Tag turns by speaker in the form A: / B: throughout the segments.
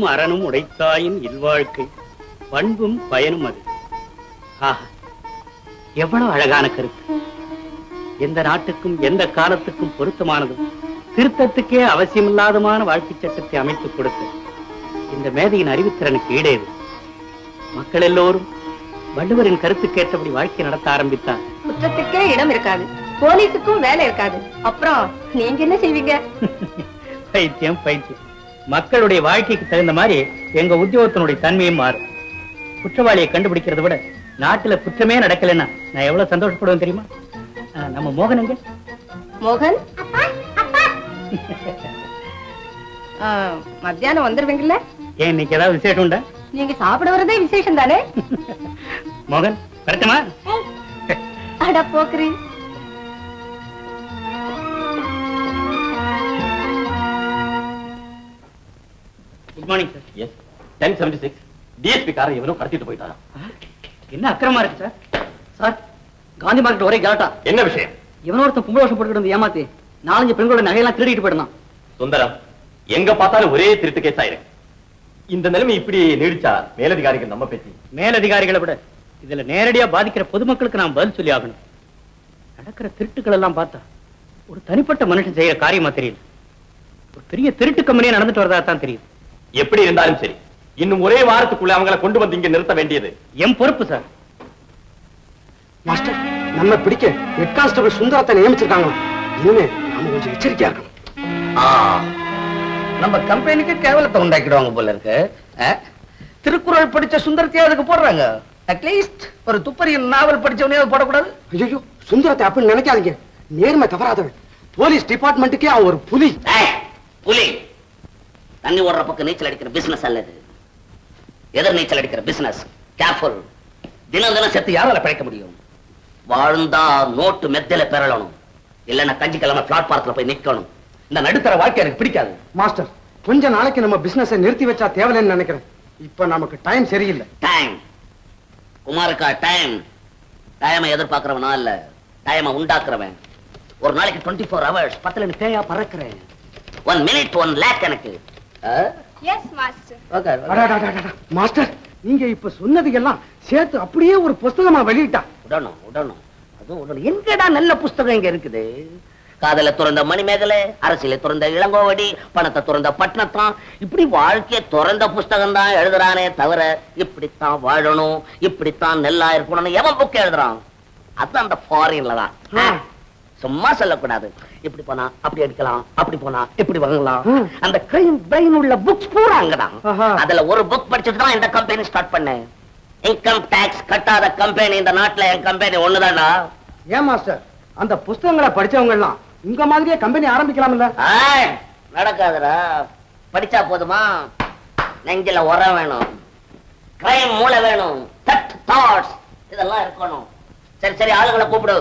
A: அறனும் உடைத்தாயின் இல்வாழ்க்கை பண்பும் பயனும் அது. ஆஹா எவ்வளவு அழகான கருத்து. எந்த நாட்டுக்கும் எந்த காலத்துக்கும் பொருத்தமானதும் திருத்தத்துக்கே அவசியமில்லாதமான வாழ்க்கை சட்டத்தை அமைத்துக் கொடுத்த இந்த மேதையின் அறிவுத்திறனுக்கு ஈடேது. மக்கள் எல்லோரும் வள்ளுவரின் கருத்துக்கேற்றபடி வாழ்க்கை நடத்த ஆரம்பித்தார்.
B: குற்றத்துக்கே இடம் இருக்காது. போலீஸுக்கும் வேலை இருக்காது. அப்புறம் நீங்க என்ன செய்வீங்க?
A: பைத்தியம் பைத்தியம். மக்களுடைய வாழ்க்கைக்கு தகுந்த மாதிரி எங்க உத்தியோகத்தினுடைய தன்மையும் மாறும். குற்றவாளியை கண்டுபிடிக்கிறத விட நாட்டுல குற்றமே நடக்கலைன்னா நான் எவ்வளவு சந்தோஷப்படுவேன் தெரியுமா? நம்ம
B: மோகன் ஆ, மத்தியானம் வந்துருவீங்கல்ல?
A: ஏன் இன்னைக்கு ஏதாவது விசேஷம் உண்டா?
B: நீங்க சாப்பிட வரதே விசேஷம் தானே?
A: மோகன் வரட்டுமா?
B: அட போக்குறி.
A: Good morning sir
C: yes ten seventy six DSP காரை இவனும் கடத்திட்டு போயிட்டாராம்.
A: என்ன அக்கிரமா இருக்கு சார் சார் காந்தி மார்க்கெட் ஒரே கலாட்டா
C: என்ன விஷயம்?
A: இவனோ ஒருத்தன் பொம்பளை வருஷம் போட்டுக்கிட்டு ஏமாத்தி நாலஞ்சு பெண்களோட நகையெல்லாம் திருடிட்டு போயிடுதான்
C: சுந்தரம் எங்க பார்த்தாலும் ஒரே திருட்டு கேஸ் ஆயிருக்கு இந்த நிலைமை இப்படி நீடிச்சா மேலதிகாரிகள் நம்ம பேச்சு?
A: மேலதிகாரிகளை விட இதுல நேரடியா பாதிக்கிற பொதுமக்களுக்கு நாம் பதில் சொல்லி ஆகணும். நடக்கிற திருட்டுக்கள் எல்லாம் பார்த்தா ஒரு தனிப்பட்ட மனுஷன் செய்யற காரியமா தெரியல. ஒரு பெரிய திருட்டு கம்பெனியா நடந்துட்டு வரதா தான் தெரியுது
C: எப்படி இருந்தாலும் சரி. இன்னும் ஒரே வாரத்துக்குள்ள அவங்கள கொண்டு வந்து இங்க நிறுத்த வேண்டியது.
A: என் பொறுப்பு சார்.
D: மாஸ்டர் நம்ம பிடிக்க ஹெட் கான்ஸ்டபிள் சுந்தரத்தை நியமிச்சிருக்காங்க இனிமே நம்ம கொஞ்சம் எச்சரிக்கையா இருக்கணும்.
E: நம்ம கம்பெனிக்கு கேவலத்தை உண்டாக்கிடுவாங்க போல இருக்கு? திருக்குறள் படிச்ச சுந்தரத்தையே அதுக்கு போடுறாங்க. அட்லீஸ்ட் ஒரு துப்பறியின் நாவல் படிச்சவனையாவது போடக்கூடாது.
D: ஐயோ சுந்தரத்தை அப்படி நினைக்காதீங்க. நேர்மை தவறாதவன். போலீஸ் டிபார்ட்மெண்ட்டுக்கே அவன் ஒரு புலி.
F: புலி. தண்ணி ஓடுற பக்கம் நீச்சல் அடிக்கிற பிசினஸ் அல்லது எதிர் நீச்சல் அடிக்கிற பிசினஸ் கேர்ஃபுல் தினம் தினம் செத்து யாரால பிழைக்க முடியும்? வாழ்ந்தா நோட்டு மெத்தையில பெறலணும். இல்லைன்னா கஞ்சி கிழமை பிளாட்பாரத்துல போய் நிக்கணும்.
E: இந்த நடுத்தர வாழ்க்கை எனக்கு பிடிக்காது.
D: மாஸ்டர் கொஞ்ச நாளைக்கு நம்ம பிசினஸை நிறுத்தி வச்சா தேவையில்லைன்னு நினைக்கிறேன். இப்ப நமக்கு டைம் சரியில்லை.
F: டைம் குமாருக்கா டைம் டைமை எதிர்பார்க்கறவனா இல்ல. டைமை உண்டாக்குறவன். ஒரு நாளைக்கு டுவெண்ட்டி ஃபோர் ஹவர்ஸ் பத்துல பேயா பறக்கிறேன். ஒன் மினிட் ஒன் லேக் எனக்கு.
B: மாஸ்டர்
D: நீங்க இப்ப சொன்னது எல்லாம் சேர்த்து அப்படியே ஒரு புஸ்தகமா வெளியிட்டா.
F: விடணும் விடணும் அதுவும் விடணும் எங்கடா நல்ல புஸ்தகம் இங்க இருக்குது? காதல துறந்த மணிமேகலை அரசியலை துறந்த இளங்கோவடி பணத்தை துறந்த பட்டணத்தான் இப்படி வாழ்க்கைய துறந்த புஸ்தகம் தான் எழுதுறானே தவிர இப்படித்தான் வாழணும் இப்படித்தான் நல்லா இருக்கணும்னு எவன் புக் எழுதுறான்? அது அந்த ஃபாரின்ல தான். சும்மா சொல்லக்கூடாது. இப்படி போனா அப்படி அடிக்கலாம் அப்படி போனா இப்படி வாங்கலாம். அந்த கிரைம் பிரெயின் உள்ள புக்ஸ் பூரா அங்கதான். அதுல ஒரு புக் படிச்சுட்டு தான் இந்த கம்பெனி ஸ்டார்ட் பண்ணேன். இன்கம் டாக்ஸ் கட்டாத கம்பெனி இந்த நாட்டுல என் கம்பெனி ஒண்ணுதான்டா?
D: ஏன் மாஸ்டர் அந்த புஸ்தகங்களை படிச்சவங்க எல்லாம் உங்க மாதிரியே கம்பெனி ஆரம்பிக்கலாம்ல?
F: ஆய், நடக்காதுடா. படிச்சா போதுமா? நெஞ்சில உரம் வேணும். கிரைம் மூளை வேணும். இதெல்லாம் இருக்கணும். சரி சரி ஆளுங்களை கூப்பிடு.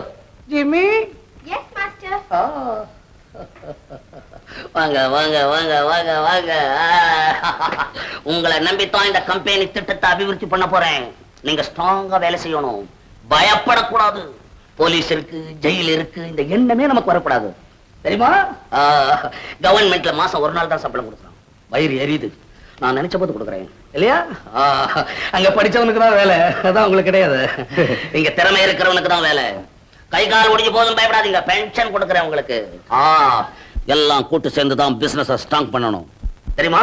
E: ஜிம்மி.
B: Yes master.
F: வாங்க வாங்க வாங்க வாங்க வாங்க. உங்களை நம்பித்தான் இந்த கம்பெனி திட்டத்தை அபிவிருத்தி பண்ண போறேன். நீங்க ஸ்ட்ராங்கா வேலை செய்யணும். பயப்படக்கூடாது. போலீஸ் இருக்கு ஜெயில் இருக்கு இந்த எண்ணமே நமக்கு வரக்கூடாது. தெரியுமா? கவர்மெண்ட்ல மாசம் ஒரு நாள் தான் சம்பளம் கொடுக்குறான். வயிறு எரியுது. நான் நினைச்ச போது கொடுக்குறேன். இல்லையா?
E: அங்க படிச்சவனுக்கு தான் வேலை. அதான் உங்களுக்கு கிடையாது.
F: இங்க திறமை இருக்கிறவனுக்கு தான் வேலை. கை கால் ஒடிஞ்சு போதும் பயப்படாதீங்க. பென்ஷன் கொடுக்குறேன் உங்களுக்கு. ஆ. எல்லாம் கூட்டு சேர்ந்து தான் பிசினஸ் ஸ்ட்ராங் பண்ணணும். தெரியுமா?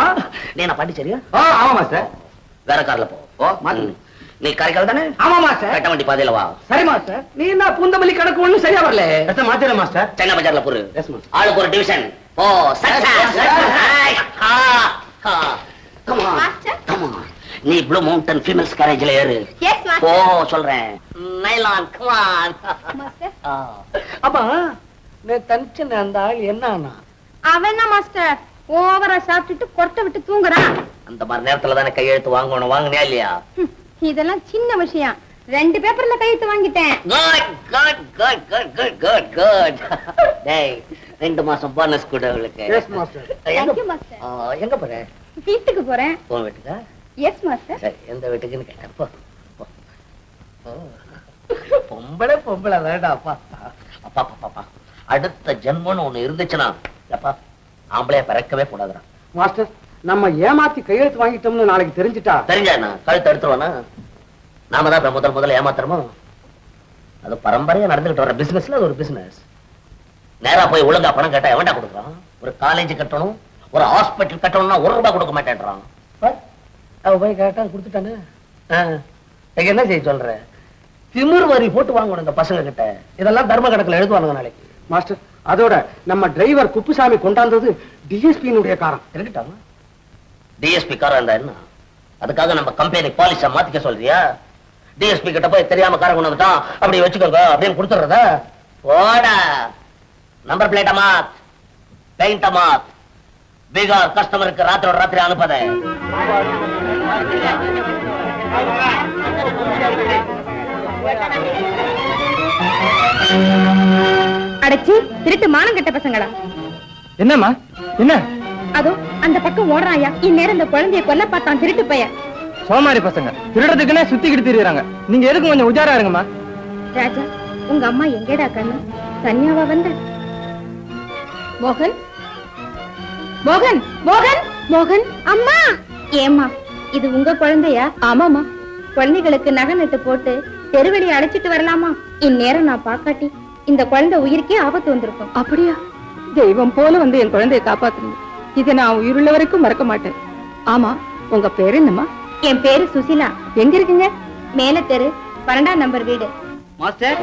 F: நீ நான் பாண்டிச்சேரியா?
E: ஆ, ஆமா மாஸ்டர்.
F: வேற கார்ல போ. நீ காரைக்கால் தானே?
E: ஆமா மாஸ்டர்.
F: கட்ட வண்டி பாதையில வா.
E: சரி மாஸ்டர். நீ என்ன பூந்தமல்லி கணக்கு ஒண்ணும் சரியா வரல?
D: எத்த மாத்திர மாஸ்டர்.
F: சென்னை பஜார்ல பொறு.
D: Yes master.
F: ஆளுக்கு ஒரு division oh success come? Come on நீ ப்ளூ மவுண்டன் ஃபீமேல்ஸ் கேரேஜ்ல ஏறு.
B: எஸ்
F: ஓ சொல்றேன். நைலான் கம் ஆன்
B: மாஸ்டர்
E: அப்பா நீ தனிச்சு அந்த ஆள் என்ன
B: அவன் என்ன மாஸ்டர் ஓவரா சாப்பிட்டுட்டு கொட்டை விட்டு தூங்குறான்.
F: அந்த மாதிரி நேரத்துல தானே கையெழுத்து வாங்கணும் வாங்கினியா இல்லையா?
B: இதெல்லாம் சின்ன விஷயம். ரெண்டு பேப்பர்ல கையெழுத்து வாங்கிட்டேன்.
F: Good good good good good good good டேய் ரெண்டு மாசம் போனஸ் கூட உங்களுக்கு
D: எஸ் மாஸ்டர்
F: எங்க
B: தேங்க்யூ மாஸ்டர்
F: ஆ, எங்க போற?
B: வீட்டுக்கு போறேன்.
F: உன் வீட்டுக்கா
B: எஸ் மாஸ்டர்
F: சரி எந்த வீட்டுக்குன்னு கேட்டேன். போ.
E: பொம்பளை பொம்பளை வேண்டாம் அப்பா.
F: அப்பா அப்பா அப்பா. அடுத்த ஜென்மம்னு ஒண்ணு இருந்துச்சுன்னா அப்பா ஆம்பளைய பிறக்கவே கூடாதுடா.
D: மாஸ்டர்
E: நம்ம ஏமாத்தி கையெழுத்து வாங்கிட்டோம்னு நாளைக்கு தெரிஞ்சுட்டா?
F: தெரிஞ்சா என்ன? கழுத்து எடுத்துருவானா? நாம தான் இப்ப முதல் முதல்ல ஏமாத்துறோமோ? அது பரம்பரையா நடந்துகிட்டு வர பிசினஸ்ல அது ஒரு பிசினஸ் நேரா போய் ஒழுங்கா பணம் கேட்டா எவன்டா கொடுக்குறான்? ஒரு காலேஜ் கட்டணும் ஒரு ஹாஸ்பிட்டல் கட்டணும்னா ஒரு ரூபாய் கொடுக்க மாட்டேன்றான். அவ போய் கேட்டா கொடுத்துட்டானே? ஆ, என்ன செய்ய சொல்ற? திமிர் வரி போட்டு வாங்கணும் இந்த பசங்க கிட்ட இதெல்லாம் தர்ம கணக்குல எழுதுவானுங்க நாளைக்கு.
E: மாஸ்டர் அதோட நம்ம டிரைவர் குப்புசாமி கொண்டாந்தது டிஎஸ்பியினுடைய காரம்.
F: இருக்கட்டாமா டிஎஸ்பி காரம் இருந்தா என்ன? அதுக்காக நம்ம கம்பெனி பாலிச மாத்திக்க சொல்றியா? டிஎஸ்பி கிட்ட போய் தெரியாம காரம் கொண்டு வந்துட்டான். அப்படி வச்சுக்கோங்க. அப்படின்னு கொடுத்துறதா ஓட நம்பர் பிளேட்ட மாத். பெயிண்ட மாத். பீகார் கஸ்டமருக்கு ராத்திரோட ராத்திரி அனுப்பதே.
B: அடைச்சி திருட்டு மானம் கெட்ட பசங்களா?
A: என்னம்மா? என்ன?
B: அதோ அந்த பக்கம் ஓடுறாயா? இந்நேரம் இந்த குழந்தைய கொல்ல பார்த்தான் திருட்டு பையன்.
A: சோமாரி பசங்க. திருடுறதுக்குன்னே சுத்திக்கிட்டு திரியுறாங்க. நீங்க எதுக்கு கொஞ்சம் உஜாரா இருங்கம்மா?
B: ராஜா உங்க அம்மா எங்கடா கண்ணு? தனியாவா வந்த? மோகன்? மோகன்? மோகன்? மோகன்? அம்மா! ஏம்மா? இது உங்க குழந்தையா? ஆமாமா குழந்தைகளுக்கு நகை நட்டு போட்டு தெருவெளியை அழைச்சிட்டு வரலாமா? இந்நேரம் நான் பாக்காட்டி இந்த குழந்தை உயிருக்கே ஆபத்து வந்திருக்கும்.
G: அப்படியா? தெய்வம் போல வந்து என் குழந்தையை காப்பாத்துறீங்க இதை நான் உயிருள்ள வரைக்கும் மறக்க மாட்டேன். ஆமா உங்க பேரு என்னம்மா?
B: என் பேரு சுசிலா.
G: எங்க இருக்கீங்க?
B: மேல தெரு பன்னெண்டாம் நம்பர் வீடு.
A: மாஸ்டர்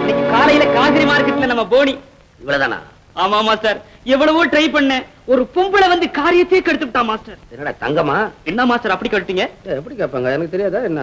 A: இன்னைக்கு காலையில காகிரி மார்க்கெட்ல நம்ம போனி.
F: இவ்வளவுதானா?
A: ஆமா மாஸ்டர் எவ்வளவோ ட்ரை பண்ணேன். ஒரு பொம்பளை வந்து காரியத்தையே கெடுத்துட்டா மாஸ்டர்
F: என்னடா தங்கமா
A: என்ன மாஸ்டர் அப்படி கெடுத்தீங்க?
E: எப்படி கேட்பாங்க? எனக்கு தெரியாதா என்ன?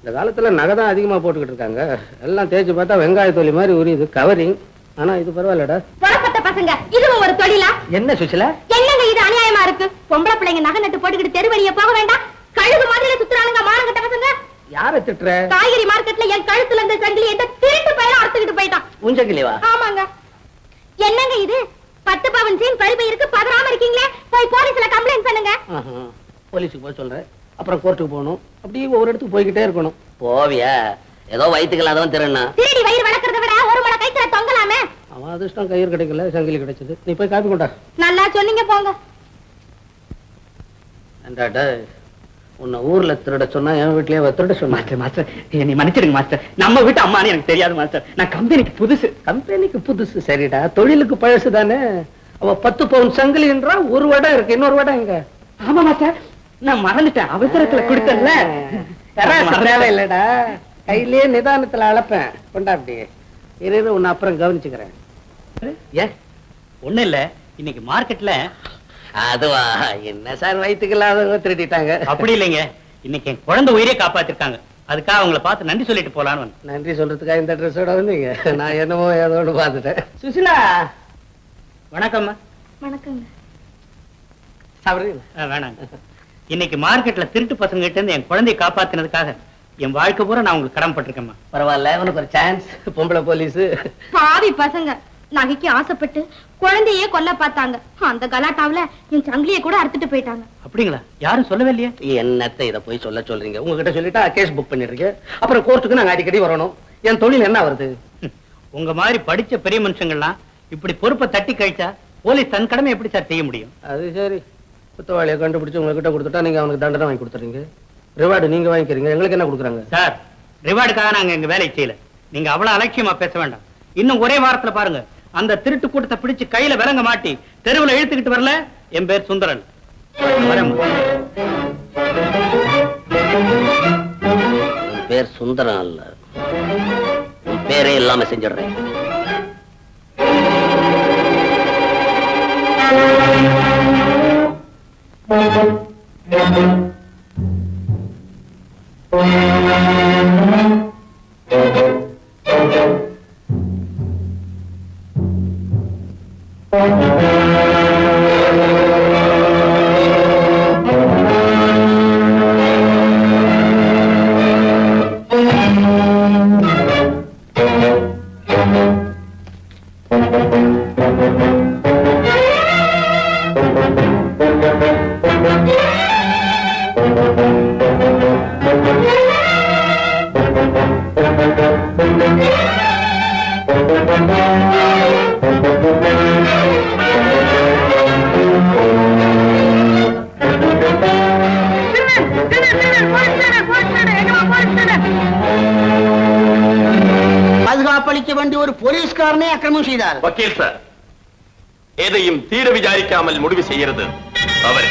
E: இந்த காலத்துல நகை தான் அதிகமா போட்டுக்கிட்டு இருக்காங்க. எல்லாம் தேய்ச்சி பார்த்தா வெங்காய தொலி மாதிரி உரியுது கவரிங் ஆனா இது பரவாயில்லடா.
B: புறப்பட்ட பசங்க இதுவும் ஒரு தொழிலா?
F: என்ன சுசிலா
B: என்னங்க இது அநியாயமா இருக்கு? பொம்பளை பிள்ளைங்க நகை நட்டு போட்டுக்கிட்டு தெரு வழியா போக வேண்டாம். கழுகு மாதிரில சுத்துறானுங்க மானங்கட்ட பசங்க.
E: யாரை திட்டுற?
B: காய்கறி மார்க்கெட்ல என் கழுத்துல இருந்த சங்கிலி எந்த திருட்டு பையன் அறுத்துக்கிட்டு போயிட்டான்.
F: உஞ்சக்கிலேவா
B: ஆமாங்க. என்னங்க இது? பத்து பவன் சீன் இருக்கு பதறாம இருக்கீங்களே? போய் போலீஸ்ல கம்ப்ளைண்ட் பண்ணுங்க.
E: போலீஸுக்கு போய் சொல்றேன். அப்புறம் கோர்ட்டுக்கு போகணும். அப்படியே ஒவ்வொரு இடத்துக்கு போய்கிட்டே இருக்கணும்.
F: போவியா? ஏதோ வயிற்றுக்கு அதவன் திருண்ணா
B: திருடி வயிறு வளர்க்கறத விட ஒரு மலை கைத்துல தொங்கலாமே?
E: அவன் அதிர்ஷ்டம் கயிறு கிடைக்கல சங்கிலி கிடைச்சது. நீ போய் காப்பி கொண்டா.
B: நல்லா சொன்னீங்க போங்க.
E: உன்னை ஊர்ல திருட சொன்னா என் வீட்லயே திருட சொன்னா.
A: மாஸ்டர் மாஸ்டர் நீ மன்னிச்சிடுங்க மாஸ்டர். நம்ம வீட்டு அம்மானு எனக்கு தெரியாது மாஸ்டர். நான் கம்பெனிக்கு புதுசு.
E: கம்பெனிக்கு புதுசு சரிடா. தொழிலுக்கு பழசு தானே அவ பத்து பவுன் சங்கிலின்றா ஒரு வடம் இருக்கு இன்னொரு வடம் எங்க?
A: ஆமா மாஸ்டர். நான் மறந்துட்டேன். அவசரத்துல கொடுத்தல
E: தேவை இல்லடா கையிலேயே நிதானத்துல அளப்பேன். கொண்டா அப்படி. இரு உன்னை அப்புறம் கவனிச்சுக்கிறேன்.
A: ஏன் ஒண்ணு இல்ல. இன்னைக்கு மார்க்கெட்ல
F: அதுவா என்ன சார் வயிற்றுக்கு இல்லாதவங்க திருடிட்டாங்க?
A: அப்படி இல்லைங்க. இன்னைக்கு என் குழந்தை உயிரே காப்பாத்திருக்காங்க. அதுக்காக அவங்கள பார்த்து நன்றி சொல்லிட்டு போலான்னு
E: நன்றி சொல்றதுக்காக இந்த ட்ரெஸ்ஸோட வந்தீங்க? நான் என்னமோ ஏதோடு பார்த்துட்டேன். சுசிலா!
A: வணக்கம்மா
B: வணக்கங்க.
E: சாப்பிடுறீங்களா?
A: ஆ, வேணாங்க. இன்னைக்கு மார்க்கெட்ல திருட்டு பசங்க கிட்ட இருந்து என் குழந்தையை காப்பாத்தினதுக்காக என் வாழ்க்கை பூரா நான் உங்களுக்கு கடமைப்பட்டிருக்கேம்மா.
E: பரவாயில்ல உனக்கு ஒரு சான்ஸ் பொம்பளை போலீஸ்
B: பாவி பசங்க. நகைக்கு ஆசைப்பட்டு குழந்தையே கொல்ல பார்த்தாங்க. அந்த கலாட்டாவுல என் சங்கிலிய கூட அறுத்துட்டு போயிட்டாங்க.
A: அப்படிங்களா? யாரும் சொல்லவே இல்லையே?
F: என்னத்தை இத போய் சொல்ல சொல்றீங்க?
E: உங்ககிட்ட சொல்லிட்டா கேஸ் புக் பண்ணிருக்கேன் அப்புறம் கோர்ட்டுக்கு நாங்க அடிக்கடி வரணும். என் தொழில் என்ன வருது
A: உங்க மாதிரி படிச்ச பெரிய மனுஷங்கள்லாம் இப்படி பொறுப்பை தட்டி கழிச்சா போலீஸ் தன் கடமை எப்படி சார் செய்ய முடியும்?
E: அது சரி. குத்தவாளியை கண்டுபிடிச்சு உங்ககிட்ட கொடுத்துட்டா நீங்க அவனுக்கு தண்டனை வாங்கி கொடுத்துறீங்க. ரிவார்டு நீங்க வாங்கிக்கிறீங்க. எங்களுக்கு என்ன கொடுக்குறாங்க?
A: சார் ரிவார்டுக்காக நாங்க எங்க வேலையை செய்யல. நீங்க அவ்வளவு அலட்சியமா பேச வேண்டாம். இன்னும் ஒரே வாரத்துல பாருங்க. அந்த திருட்டு கூட்டத்தை பிடிச்சு கையில விலங்க மாட்டி தெருவுல இழுத்துக்கிட்டு வரல என் பேர் சுந்தரன்.
F: உன் பேர் சுந்தரம் அல்ல உன் பேரே இல்லாம செஞ்சிடுறேன்
B: Thank you.
F: പാലിക്ക വേണ്ടി ഒരു പോലീസുകാരനെ
C: അക്രമം ചെയ്താൽ വക്കീൽ സർ ഏതെയും തീരെ വിചാരിക്കാമൽ മുടിവ്
H: ചെയ്യരുത് അവർ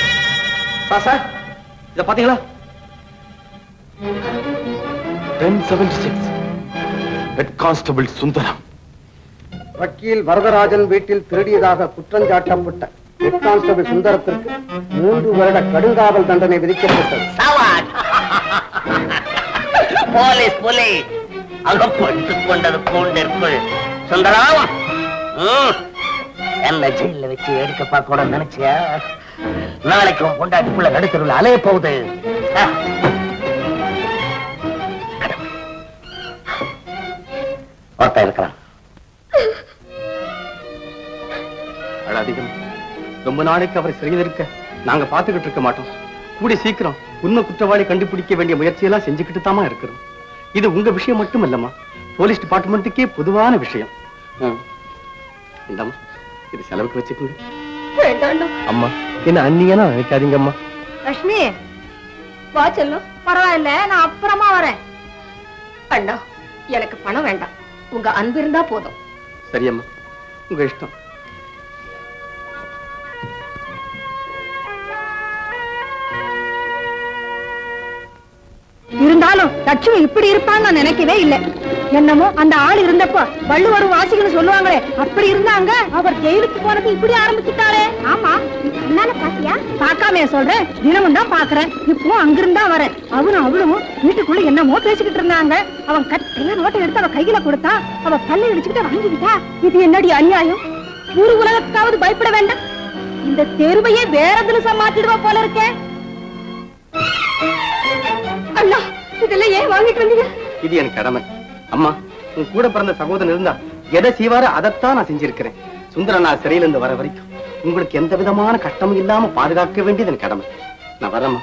H: இத பாத்தீங்களா
C: ten seventy six head constable Sundaram
D: வக்கீல் வரதராஜன் வீட்டில் திருடியதாக குற்றஞ்சாட்டப்பட்ட ஹெட் கான்ஸ்டபிள் சுந்தரத்திற்கு மூன்று வருட கடுங்காவல் தண்டனை விதிக்கப்பட்டது.
F: போலீஸ் போலீஸ் அகப்பட்டுக் கொண்டது கூண்டிற்குள் சுந்தரம் என்ன ஜெயில வச்சு எடுக்க பார்க்க கூட நினைச்சியா? நாளைக்கு உன் பொண்டாட்டிக்குள்ள நடுத்தருள் அலைய போகுது. ஒருத்தன் இருக்கிறான்.
C: ரொம்ப நாளைக்கு அவரை சிறையில் இருக்க நாங்க பாத்துக்கிட்டு இருக்க மாட்டோம். கூடி சீக்கிரம் உண்மை குற்றவாளி கண்டுபிடிக்க வேண்டிய முயற்சியெல்லாம் செஞ்சுக்கிட்டு தாமா இருக்கிறோம். இது உங்க விஷயம் மட்டும் இல்லம்மா போலீஸ் டிபார்ட்மெண்ட்டுக்கே பொதுவான விஷயம். இந்தாம்மா இது செலவுக்கு வச்சுக்கோங்க. அம்மா என்ன அந்நியனா நினைக்காதீங்க அம்மா
I: லட்சுமி வா செல்லும். பரவாயில்ல நான் அப்புறமா வரேன்.
J: அண்ணா எனக்கு பணம் வேண்டாம். உங்க அன்பு இருந்தா போதும்.
C: சரியம்மா உங்க இஷ்டம்.
I: இருந்தாலும் லட்சுமி இப்படி இருப்பான்னு நான் நினைக்கவே இல்லை. என்னமோ அந்த ஆள் இருந்தப்போ வள்ளுவர் வாசிகள் சொல்லுவாங்களே அப்படி இருந்தாங்க அவர் ஜெயிலுக்கு போனது இப்படி ஆரம்பிச்சுட்டாரே. ஆமா என்னால பாத்தியா பார்க்காம சொல்றேன் தினமும் தான் பாக்குறேன் இப்போ அங்கிருந்தா வரேன். அவரும் அவளும் வீட்டுக்குள்ள என்னமோ பேசிக்கிட்டு இருந்தாங்க. அவன் கட்டையா நோட்டை எடுத்து அவ கையில கொடுத்தா அவ பல்ல இடிச்சுக்கிட்டு வாங்கிக்கிட்டா. இது என்னடி அநியாயம்? ஊரு உலகத்துக்காவது பயப்பட வேண்டாம். இந்த தெருவையே வேற தினசா மாத்திடுவா போல இருக்கேன் அண்ணா! இதெல்லாம் ஏன் வாங்கிட்டு வந்தீங்க?
C: இது என் கடமை. அம்மா உன் கூட பிறந்த சகோதரன் இருந்தா எதை செய்வாரோ அதைத்தான் நான் செஞ்சிருக்கிறேன். சுந்தரன் நான் சிறையில இருந்து வர வரைக்கும் உங்களுக்கு எந்த விதமான கட்டமும் இல்லாம பாதுகாக்க வேண்டியது என் கடமை. நான் வரேம்மா.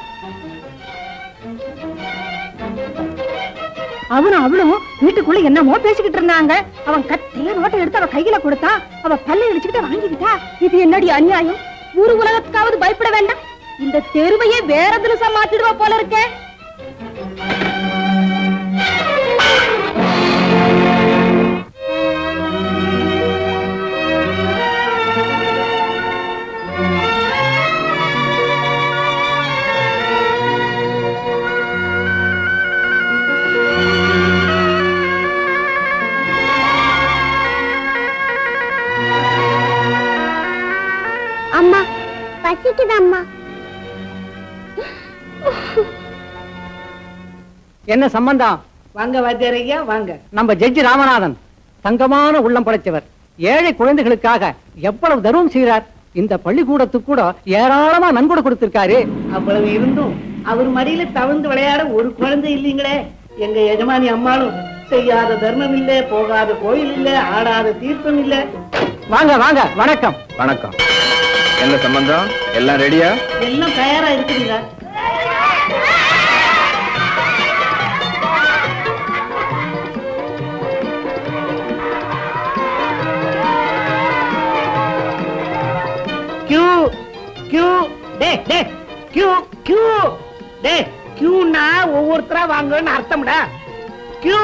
I: அவனும் அவளும் வீட்டுக்குள்ள என்னமோ பேசிக்கிட்டு இருந்தாங்க. அவன் கட்டையா நோட்டை எடுத்து அவ கையில கொடுத்தா அவ பல்ல இடிச்சுக்கிட்டு வாங்கிக்கிட்டா. இது என்னடி அநியாயம்? ஊரு உலகத்துக்காவது பயப்பட வேண்டாம். இந்த தெருவையே வேற தினசா மாத்திடுவா போல இருக்கே. Thank you.
K: என்ன சம்பந்தம்?
L: வாங்க வாத்தியாரையா வாங்க.
K: நம்ம ஜட்ஜி ராமநாதன் தங்கமான உள்ளம் படைச்சவர் ஏழை குழந்தைகளுக்காக எவ்வளவு தர்மம் செய்கிறார்? இந்த பள்ளிக்கூடத்துக்கு கூட ஏராளமா நன்கொடை கொடுத்திருக்காரு.
L: அவ்வளவு இருந்தும் அவர் மடியில தவழ்ந்து விளையாட ஒரு குழந்தை இல்லைங்களே. எங்க எஜமானி அம்மாளும் செய்யாத தர்மம் இல்ல போகாத கோயில் இல்ல ஆடாத தீர்த்தம் இல்ல.
K: வாங்க வாங்க வணக்கம்.
C: வணக்கம். என்ன சம்பந்தம்? எல்லாம் ரெடியா?
L: எல்லாம் தயாரா இருக்குதுங்க டே கியூ கியூ. டே கியூனா ஒவ்வொருத்தரா வாங்கன்னு அர்த்தம்டா. கியூ.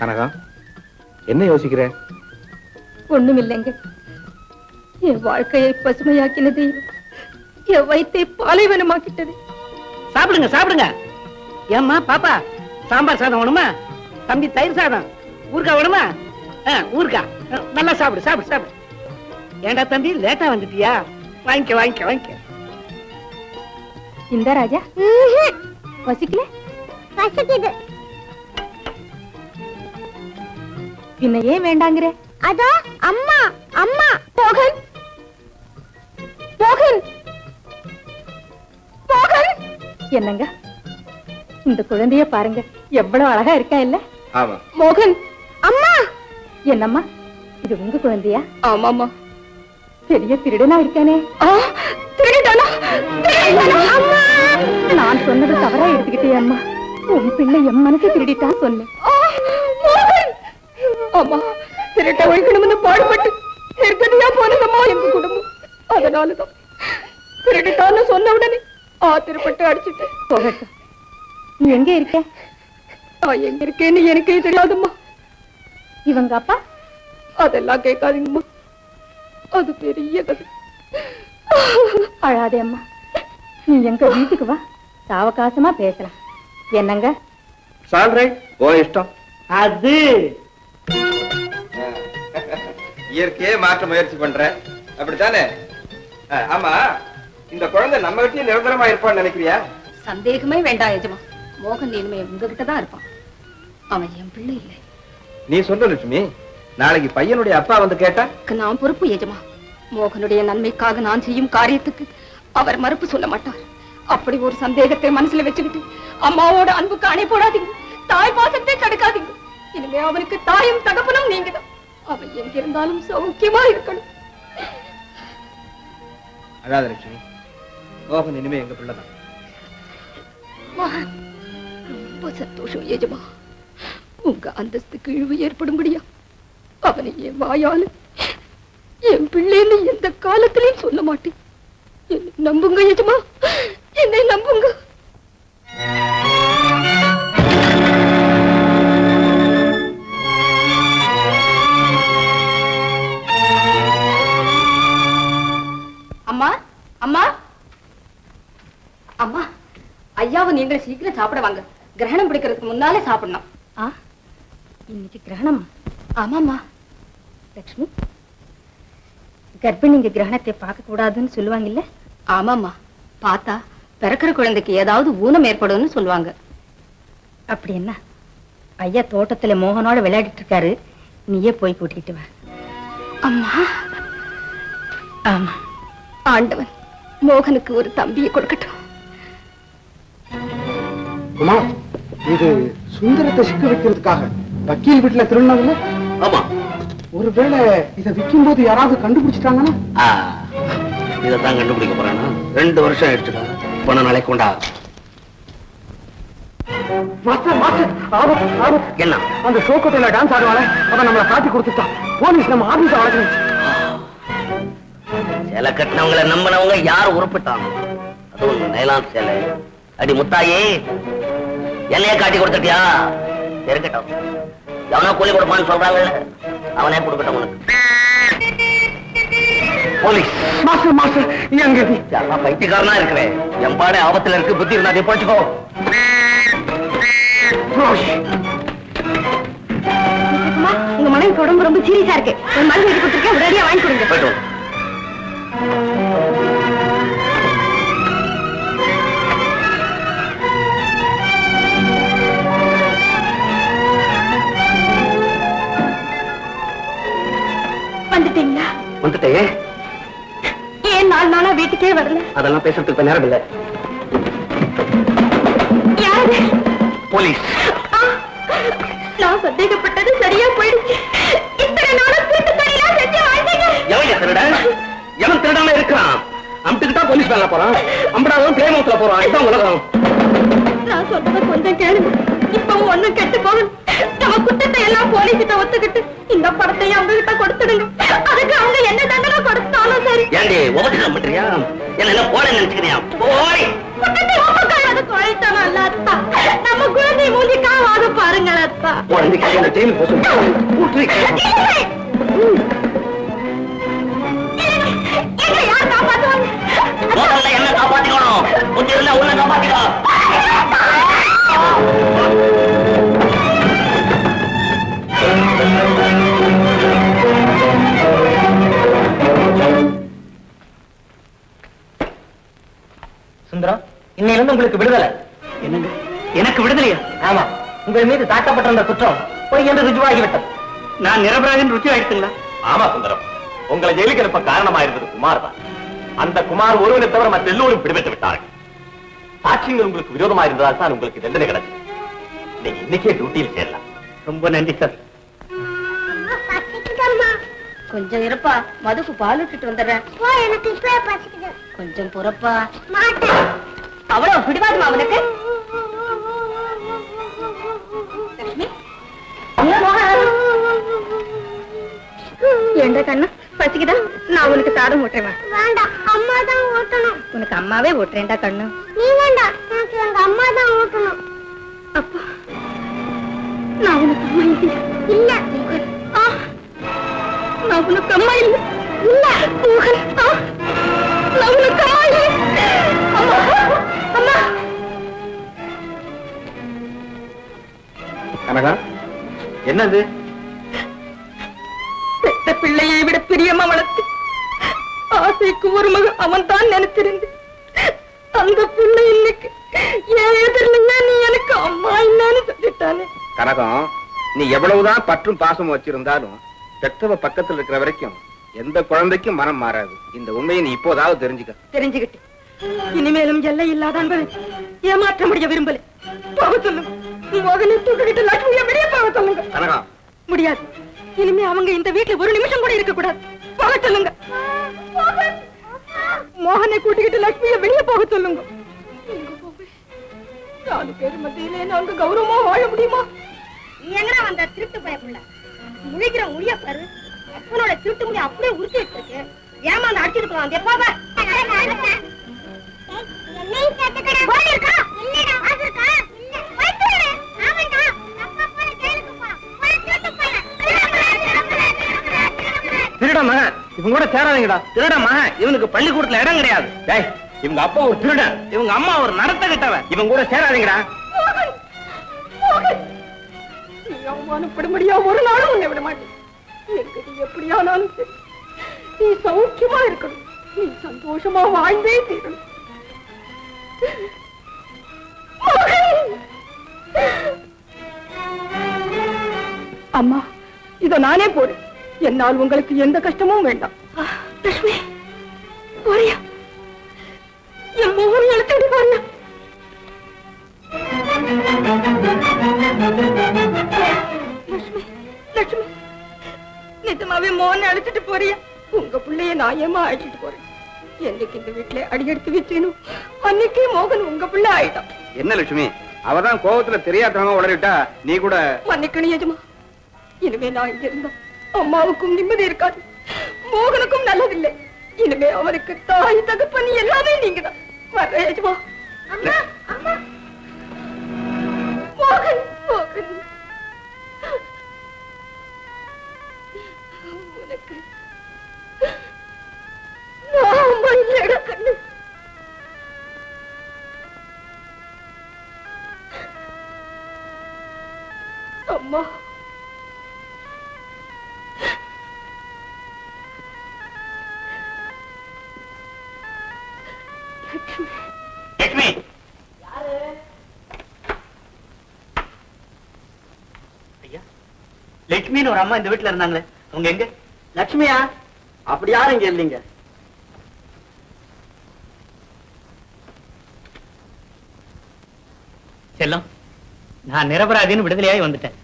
C: கனகா என்ன யோசிக்கிற?
J: ஒண்ணுமில்லைங்க. என் வாழ்க்கையை பசுமையாக்கின தெய்வம் என் வயித்தை பாலைவனமாக்கிட்டது.
L: சாப்பிடுங்க சாப்பிடுங்க. ஏம்மா பாப்பா சாம்பார் சாதம் வேணுமா? தம்பி தயிர் சாதம். ஊறுகாய் வேணுமா? ஆ, நல்லா சாப்பிடு சாப்பிடு சாப்பிடு. ஏண்டா தம்பி லேட்டா வந்துட்டியா? வாங்கிக்க வாங்கிக்க வாங்கிக்க.
J: இந்த ராஜா. பசிக்கல?
I: பசிக்குது.
J: பின்ன ஏன் வேண்டாங்கிற?
I: அதோ அம்மா அம்மா மோகன் மோகன் மோகன்
J: என்னங்க? இந்த குழந்தைய பாருங்க. எவ்வளவு அழகா இருக்கா இல்ல?
C: ஆமா.
J: மோகன்
I: அம்மா!
J: என்னம்மா? இது உங்க குழந்தையா? ஆமாமா பெரிய திருடனா இருக்கானே. திருடனா?
I: அம்மா!
J: நான் சொன்னது தவறா எடுத்துக்கிட்டே அம்மா உன் பிள்ளை என் மனசை திருடிட்டான் சொன்னேன்
I: மோகன்!
J: ஆமா
M: திருட்ட ஒழிக்கணும்னு பாடுபட்டு நெருக்கடியா போனதம்மா எங்க குடும்பம். அதனாலதான் திருடிட்டான்னு சொன்ன உடனே ஆத்திரப்பட்டு அடிச்சுட்டு போகட்டும். நீ எங்க இருக்க? எங்க இருக்கேன்னு எனக்கே தெரியாதும்மா.
B: இவங்க அப்பா?
M: அதெல்லாம் கேட்காதீங்கம்மா. அது பெரிய கதை
B: அழாதே அம்மா. நீ எங்க வீட்டுக்கு வா. சாவகாசமா பேசலாம். என்னங்க?
C: சால்ரை ஓ இஷ்டம்.
L: அது.
C: இயற்கையே மாற்ற முயற்சி பண்ற. அப்படித்தானே? ஆமா. இந்த குழந்தை நம்ம கிட்டயே நிரந்தரமா இருப்பான்னு நினைக்கிறியா?
M: சந்தேகமே வேண்டாம் எஜமா. மோகன் இனிமே உங்ககிட்ட தான் இருப்பான். அவன் என் பிள்ளை இல்லை.
C: நீ சொல்ற லட்சுமி நாளைக்கு பையனுடைய அப்பா வந்து கேட்டா?
M: நான் பொறுப்பு எஜமா. மோகனுடைய நன்மைக்காக நான் செய்யும் காரியத்துக்கு அவர் மறுப்பு சொல்ல மாட்டார். அப்படி ஒரு சந்தேகத்தை மனசுல வச்சுக்கிட்டு அம்மாவோட அன்புக்கு அணை போடாதீங்க. தாய் பாசத்தை தடுக்காதீங்க. இனிமே அவனுக்கு தாயும் தகப்பனும் நீங்கதான். அவன் எங்கிருந்தாலும் சௌக்கியமா இருக்கணும்.
C: அழாத லட்சுமி மோகன் இனிமே எங்க பிள்ளைதான்
M: ரொம்ப சந்தோஷம் எஜமா உங்க அந்தஸ்துக்கு இழிவு ஏற்படும்படியா அவனை என் வாயால என் பிள்ளைன்னு எந்த காலத்திலையும் சொல்ல மாட்டேன். என்னை நம்புங்க எஜமா என்னை நம்புங்க. அம்மா அம்மா. அம்மா ஐயாவும் நீங்கள் சீக்கிரம் சாப்பிட வாங்க. கிரகணம் பிடிக்கிறதுக்கு முன்னாலே சாப்பிடணும்.
B: ஆ இன்னைக்கு கிரகணமா.
M: ஆமாம்மா.
B: லட்சுமி கர்ப்பிணிங்க கிரகணத்தை பார்க்க கூடாதுன்னு சொல்லுவாங்கல்ல?
M: ஆமாம்மா. பார்த்தா பிறக்கிற குழந்தைக்கு ஏதாவது ஊனம் ஏற்படும்னு சொல்லுவாங்க.
B: அப்படி என்ன? ஐயா தோட்டத்துல மோகனோட விளையாடிட்டு இருக்காரு. நீயே போய் கூட்டிட்டு வா.
M: அம்மா.
B: ஆமா.
M: ஆண்டவன் மோகனுக்கு ஒரு தம்பியை கொடுக்கட்டும்.
D: அம்மா இது சுந்தரத்தை சிக்க வைக்கிறதுக்காக வக்கீல் வீட்டுல திருநாங்கல்ல
F: ஆமா.
D: ஒருவேளை இதை விற்கும் போது யாராவது கண்டுபிடிச்சிட்டாங்கன்னா?
F: இதைத்தான் கண்டுபிடிக்க போறானா? ரெண்டு வருஷம் ஆயிடுச்சுடா போன நாளைக்கு கொண்டா. என்ன?
D: அந்த ஷோக்கோட்டையில டான்ஸ் ஆடுவாளே அவன் நம்மளை காட்டி கொடுத்துட்டான். போலீஸ் நம்ம ஆபீஸ வளர்க்கணும்
F: சிலை கட்டினவங்களை நம்பினவங்க யார் உருப்பிட்டாங்க? அதுவும் நைலான் சேலை. அடி முத்தாயே என்னைய காட்டி கொடுத்துட்டியா இருக்கட்டும். எவனோ கூலி கொடுப்பான்னு சொல்றாங்கல்ல அவனே கொடுக்கட்டும் உனக்கு. போலீஸ்.
D: மாஸ்டர் மாஸ்டர் எங்க?
F: எல்லாம் பைத்தியக்காரனா இருக்கிறேன் எம்பாடே ஆபத்துல இருக்கு புத்தி இருந்தா போச்சுக்கோ
B: உங்க மனைவி உடம்பு ரொம்ப சீரியஸா இருக்கு. ஒரு மருந்து எழுதி கொடுத்துருக்கேன் உடனடியா வாங்கி கொடுங்க.
F: போயிட்டு வா.
B: வந்துட்டீங்களா
F: வந்துட்டே
B: ஏன் நாலு நாளா வீட்டுக்கே வரல?
F: அதெல்லாம் பேசுறதுக்கு நேரம் இல்ல
B: யாரு?
F: போலீஸ்.
B: நான் சந்தேகப்பட்டது சரியா போயிடுச்சு. இத்தனை நாளா கூட்டு செஞ்சு வாழ்ந்தீங்க?
F: எவன் திருட எவன் திருடாம இருக்கிறான்? அம்பிட்டுக்கிட்டா போலீஸ் வேலை போறான். அம்படாதான் பிளேமவுட்ல போறான். இதான் உலகம்.
B: நான் சொல்றத கொஞ்சம் கேளுங்க. இப்பவும் ஒண்ணும் கெட்டு போகணும் நம்ம குற்றத்தை எல்லாம் போலீஸ்கிட்ட ஒத்துக்கிட்டு இந்த படத்தையும் அவங்க கிட்ட கொடுத்துடுங்க. அதுக்கு அவங்க என்ன தண்டனை கொடுத்தாலும் சரி.
F: ஏண்டி ஓவர்டேக் பண்றியா? என்ன என்ன போட நினைச்சுக்கிறியா? போய்.
B: குற்றத்தை ஒப்புக்காத குழைத்தனம் அல்ல அத்தா நம்ம குழந்தை மூஞ்சிக்காக பாருங்க அத்தா
F: உடனே கையில ஜெயிலுக்கு போக சொல்லு. ஊற்றி.
B: இல்லை. எங்களை யார் காப்பாத்துவாங்க?
F: முதல்ல என்ன காப்பாத்திக்கணும்? உன்னை காப்பாத்திக்கோ.
N: சுந்தரம் இன்னையிலிருந்து உங்களுக்கு விடுதலை.
A: என்னங்க? எனக்கு விடுதலையா?
N: ஆமா உங்கள் மீது தாக்கப்பட்டிருந்த குற்றம் பொய் என்று ருஜுவாகிவிட்டது.
A: நான் நிரபராதன் ருச்சி ஆயிடுச்சுங்களா
C: ஆமா சுந்தரம். உங்களை ஜெயிலுக்கு அனுப்ப காரணமா இருந்தது குமார் தான். அந்த குமார் ஒருவனை தவிர மற்ற எல்லோரும் விடுவித்து விட்டார்கள். சாட்சியங்கள் உங்களுக்கு விரோதமா இருந்ததால் தான் உங்களுக்கு தண்டனை கிடைச்சது. நீங்க இன்னைக்கே டியூட்டியில் சேரலாம்.
A: ரொம்ப நன்றி சார்
B: கொஞ்சம் இருப்பா. மதுக்கு பால் விட்டுட்டு வந்துடுறேன்.
O: எனக்கு இப்பவே பசிக்குது.
B: கொஞ்சம் பொறப்பா. அவ்வளவு பிடிவாதமா அவனுக்கு?
I: ஏண்டா கண்ணா? பசிக்குதா? நான் உனக்கு சாதம் ஊட்டுறேன்
O: வேண்டாம். அம்மா தான் ஊட்டணும்
I: உனக்கு அம்மாவே ஊட்டுறேன்டா கண்ணு.
O: நீ அம்மா தான் ஊட்டணும்
I: அப்பா நான் உனக்கு அம்மா இல்லை.
O: இல்ல
I: நான் உனக்கு அம்மா இல்லை. இல்ல மோகன் நான் உனக்கு அம்மா இல்லை. அம்மா அம்மா.
P: கனகா என்னது?
M: பெத்த பிள்ளையை விட பிரியமா வளர்த்து ஆசைக்கு ஒரு மக அவன் தான் நினைச்சிருந்து அந்த பிள்ளை இன்னைக்கு என் எதிரில நீ எனக்கு அம்மா இல்லைன்னு சொல்லிட்டானே
K: கனகம் நீ எவ்வளவுதான் பற்றும் பாசம் வச்சிருந்தாலும் பெத்தவ பக்கத்துல இருக்கிற வரைக்கும் எந்த குழந்தைக்கும் மனம் மாறாது. இந்த உண்மையை நீ இப்போதாவது தெரிஞ்சுக்க.
M: தெரிஞ்சுக்கிட்டு. இனிமேலும் எல்லை இல்லாத அன்பை ஏமாற்ற முடிய விரும்பல. போக சொல்லுங்க மகனை தூக்கிட்டு லட்சுமியை வெளியே போக சொல்லுங்க.
K: கனகா.
M: முடியாது. இனிமே அவங்க இந்த வீட்டுல ஒரு நிமிஷம் கூட இருக்க கூடாது. போக சொல்லுங்க. மோகனை கூட்டிக்கிட்டு லட்சுமியை வெளியே போக சொல்லுங்க? நாலு பேர் மத்தியிலே நாங்க கௌரவமா வாழ முடியுமா?
I: எங்கடா வந்த திருட்டு பயப்புள்ள முழிக்கிற முடிய பாரு. அப்பனோட திருட்டு முடி அப்படியே உருட்டி இருக்கு ஏமாந்து அடிச்சிட்டு போவான் அந்த போவ
O: என்னையும் சேர்த்துக்கடா போன் இருக்கா இல்லடா காசு இருக்கா இல்ல போயிட்டு வரேன் ஆமாண்டா அப்பா போன ஜெயிலுக்கு போ போய் திருட்டு போறேன்
P: திருட மகன். இவங்க கூட சேராதீங்கடா. திருட மகன். இவனுக்கு பள்ளிக்கூடத்துல இடம் கிடையாது. டேய் இவங்க அப்பா ஒரு திருடன். இவங்க அம்மா ஒரு நடத்த கிட்டவன். இவங்க கூட சேராதீங்கடா.
M: மோகன்! மோகன்! ஒரு நாளும் உன்னை விட மாட்டேன் என்கிட்ட எப்படியானாலும் நீ சௌக்கியமா இருக்கணும் நீ சந்தோஷமா வாழ்ந்தே தீரணும் அம்மா இத நானே போடு என்னால் உங்களுக்கு எந்த கஷ்டமும் வேண்டாம் லட்சுமி போறியா என் மோகன் எழுத்துட்டு போறியா you. லட்சுமி நிஜமாவே மோகன் அழைச்சிட்டு போறியா? உங்க பிள்ளைய நான் ஏமா அழைச்சிட்டு போறேன்? என்னைக்கு இந்த வீட்டுல அடியெடுத்து வச்சேனோ அன்னைக்கே மோகன் உங்க பிள்ளை ஆயிட்டான்.
K: என்ன லட்சுமி அவதான் கோபத்துல தெரியாதவங்க உளறிட்டா நீ கூட
M: மன்னிக்கணும் எஜமா. இனிமே நான் இங்க இருந்தா அம்மாவுக்கும் நிம்மதி இருக்காது. மோகனுக்கும் நல்லதில்லை. இனிமே அவருக்கு தாய் தகப்பன் எல்லாமே நீங்க தான் வர்ற எஜமா.
O: அம்மா அம்மா.
M: மோகன் மோகன். அம்மா.
A: ஐயா லட்சுமின்னு ஒரு அம்மா இந்த வீட்டுல இருந்தாங்களே அவங்க எங்க?
P: லட்சுமியா? அப்படி யாரும் இங்க இல்லைங்க.
A: செல்லம் நான் நிரபராதின்னு விடுதலையாகி வந்துட்டேன்.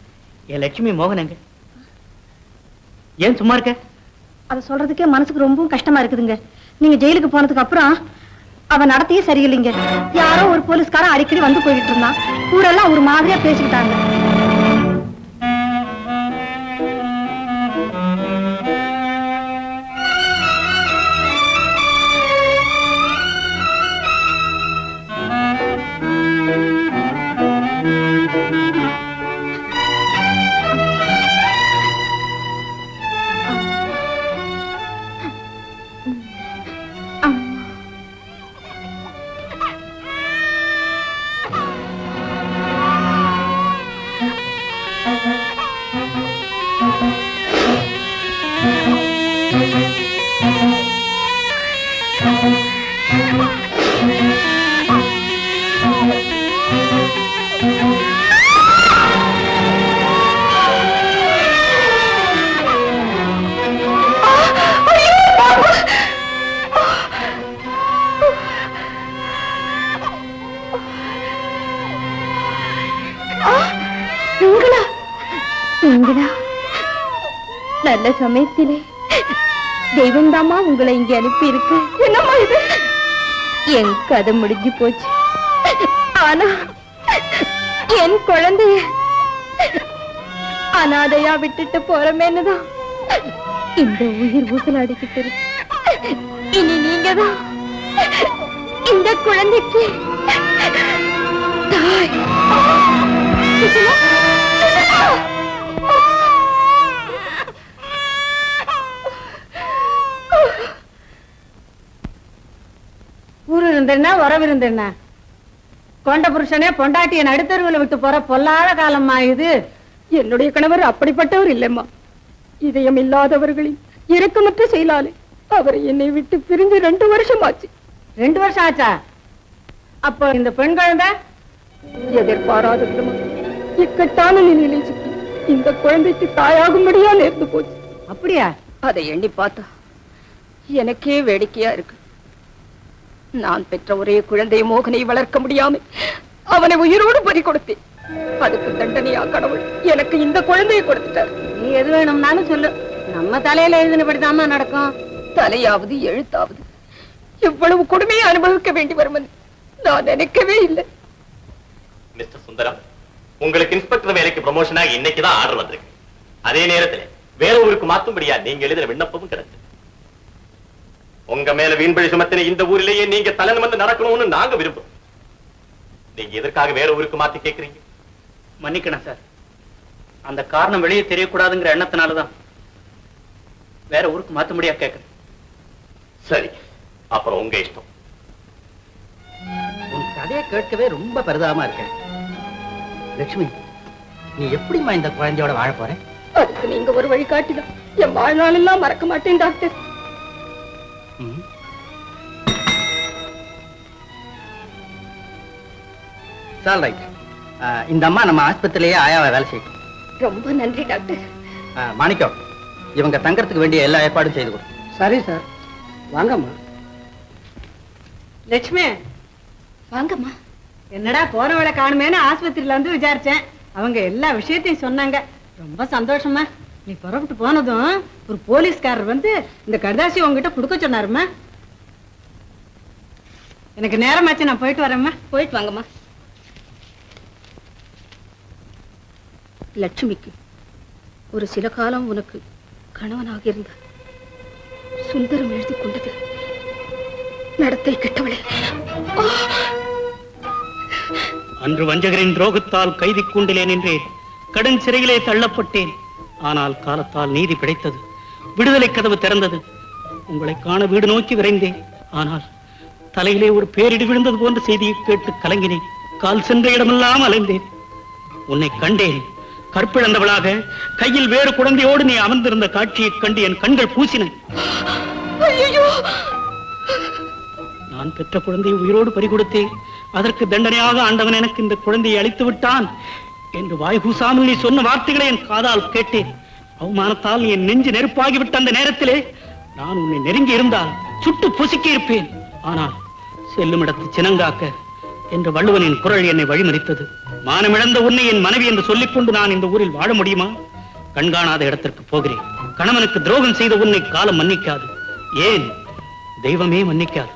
A: என் லட்சுமி மோகனங்க ஏன் சும்மா இருக்க?
I: அதை சொல்றதுக்கே மனசுக்கு ரொம்பவும் கஷ்டமா இருக்குதுங்க. நீங்க ஜெயிலுக்கு போனதுக்கு அப்புறம் அவ நடத்தையே சரியில்லைங்க. யாரோ ஒரு போலீஸ்காரன் அடிக்கடி வந்து போயிட்டு இருந்தான். ஊரெல்லாம் ஒரு மாதிரியா பேசிக்கிட்டாங்க. Thank you. நல்ல சமயத்திலே. தெய்வந்தாமா உங்களை இங்க அனுப்பி இருக்கு என்னம்மா இது? என் கதை முடிஞ்சு போச்சு. ஆனா என் குழந்தைய அனாதையா விட்டுட்டு போறமேன்னுதான்
B: இந்த உயிர் ஊசலாடிக்கிட்டு இருக்கு. இனி நீங்கதான் இந்த குழந்தைக்கு
N: இருந்தேன்னா கொண்ட புருஷனே பொண்டாட்டிய நடுத்தருவில் விட்டு போற பொல்லாத காலம்மா இது.
M: என்னுடைய கணவர் அப்படிப்பட்டவர் இல்லைம்மா. இதயம் இல்லாதவர்களின் இரக்கமற்ற செயலாலே அவர் என்னை விட்டு பிரிந்து ரெண்டு வருஷம் ஆச்சு
N: ரெண்டு வருஷம் ஆச்சா? அப்போ இந்த பெண் குழந்தை?
M: எதிர்பாராத விதமா இக்கட்டான நிலையிலே சிக்கி இந்த குழந்தைக்கு தாயாகும்படியா நேர்ந்து போச்சு.
N: அப்படியா?
M: அதை எண்ணி பார்த்தா எனக்கே வேடிக்கையா இருக்கு. நான் பெற்ற ஒரே குழந்தை மோகனை வளர்க்க முடியாம அவனை உயிரோடு பறி கொடுத்தேன் அதுக்கு தண்டனையா கடவுள்? எனக்கு இந்த குழந்தையை கொடுத்துட்டார்.
N: நீ எது வேணும்னாலும் சொல்லு. நம்ம தலையில எழுதினபடிதாம்மா நடக்கும்.
M: தலையாவது எழுத்தாவது. இவ்வளவு கொடுமையை அனுபவிக்க வேண்டி வரும் நான் நினைக்கவே இல்லை.
H: மிஸ்டர் சுந்தரம் உங்களுக்கு இன்ஸ்பெக்டர் வேலைக்கு ப்ரமோஷனாக இன்னைக்கு தான் ஆர்டர் வந்திருக்கு. அதே நேரத்தில் வேற ஊருக்கு மாத்தும்படியா நீங்க எழுதின விண்ணப்பமும் கிடைச்சு உங்க மேல வீண்பழி சுமத்தின இந்த ஊரிலேயே நீங்க தலை வந்து நடக்கணும்னு நாங்க விரும்புறோம் நீங்க எதற்காக வேற ஊருக்கு மாத்தி கேக்குறீங்க?
A: மன்னிக்கணும் சார். அந்த காரணம் வெளியே தெரியக்கூடாதுங்கிற எண்ணத்தினாலதான். வேற ஊருக்கு மாத்த முடியா கேட்கறேன்
H: சரி அப்புறம் உங்க இஷ்டம்.
E: உன் கதையை கேட்கவே ரொம்ப பரிதாபமா இருக்கேன். லட்சுமி நீ எப்படிம்மா இந்த குழந்தையோட வாழ போற?
M: அதுக்கு நீங்க ஒரு வழி காட்டிதான் என் வாழ்நாளெல்லாம் மறக்க மாட்டேன் டாக்டர்.
E: சால் ரைட் இந்த அம்மா நம்ம ஆஸ்பத்திரியிலேயே ஆயாவை வேலை செய்யும்.
M: ரொம்ப நன்றி டாக்டர்.
E: மாணிக்கம் இவங்க தங்கறதுக்கு வேண்டிய எல்லா ஏற்பாடும் செய்து கொடு.
N: சரி சார் வாங்கம்மா. லட்சுமி.
M: வாங்கம்மா.
N: என்னடா போறவளை காணுமேன்னு ஆஸ்பத்திரியில வந்து விசாரிச்சேன். அவங்க எல்லா விஷயத்தையும் சொன்னாங்க. ரொம்ப சந்தோஷமா நீ புறப்பட்டு போனதும் ஒரு போலீஸ்காரர் வந்து இந்த கடுதாசி உங்ககிட்ட கொடுக்க சொன்னாருமா எனக்கு நேரமாச்சு நான் போயிட்டு வரேம்மா.
M: போயிட்டு வாங்கம்மா. லட்சுமிக்கு. ஒரு சில காலம் உனக்கு கணவனாக இருந்தார் சுந்தரம் எழுதி கொண்டது. நடத்தை கெட்டவளே.
A: அன்று வஞ்சகரின் துரோகத்தால் கைதி கூண்டிலே நின்றேன் கடும் சிறையிலே தள்ளப்பட்டேன். ஆனால் காலத்தால் நீதி பிடைத்தது விடுதலை கதவு திறந்தது. உங்களை காண வீடு நோக்கி விரைந்தேன். ஆனால் தலையிலே ஒரு பேரிடி விழுந்தது போன்ற செய்தியை கேட்டு கலங்கினேன். கால் சென்ற இடமெல்லாம் அலைந்தேன். உன்னை கண்டேன். கற்பிழந்தவளாக கையில் வேறு குழந்தையோடு நீ அமர்ந்திருந்த காட்சியைக் கண்டு என் கண்கள் பூசின. நான் பெற்ற குழந்தையை உயிரோடு பறிகொடுத்தேன். அதற்கு தண்டனையாக ஆண்டவன் எனக்கு இந்த குழந்தையை அளித்து விட்டான் என்று வாய் கூசாமல் நீ சொன்ன வார்த்தைகளை என் காதால் கேட்டேன். அவமானத்தால் என் நெஞ்சு நெருப்பாகிவிட்ட அந்த நேரத்திலே நான் உன்னை நெருங்கி இருந்தால் சுட்டு பொசுக்கி இருப்பேன் ஆனால் செல்லுமிடத்து சினங்காக்க என்று வள்ளுவனின் குரல் என்னை வழிமறித்தது. மானமிழந்த உன்னை என் மனைவி என்று சொல்லிக்கொண்டு நான் இந்த ஊரில் வாழ முடியுமா? கண்காணாத இடத்திற்கு போகிறேன். கணவனுக்கு துரோகம் செய்த உன்னை காலம் மன்னிக்காது. ஏன்? தெய்வமே மன்னிக்காது.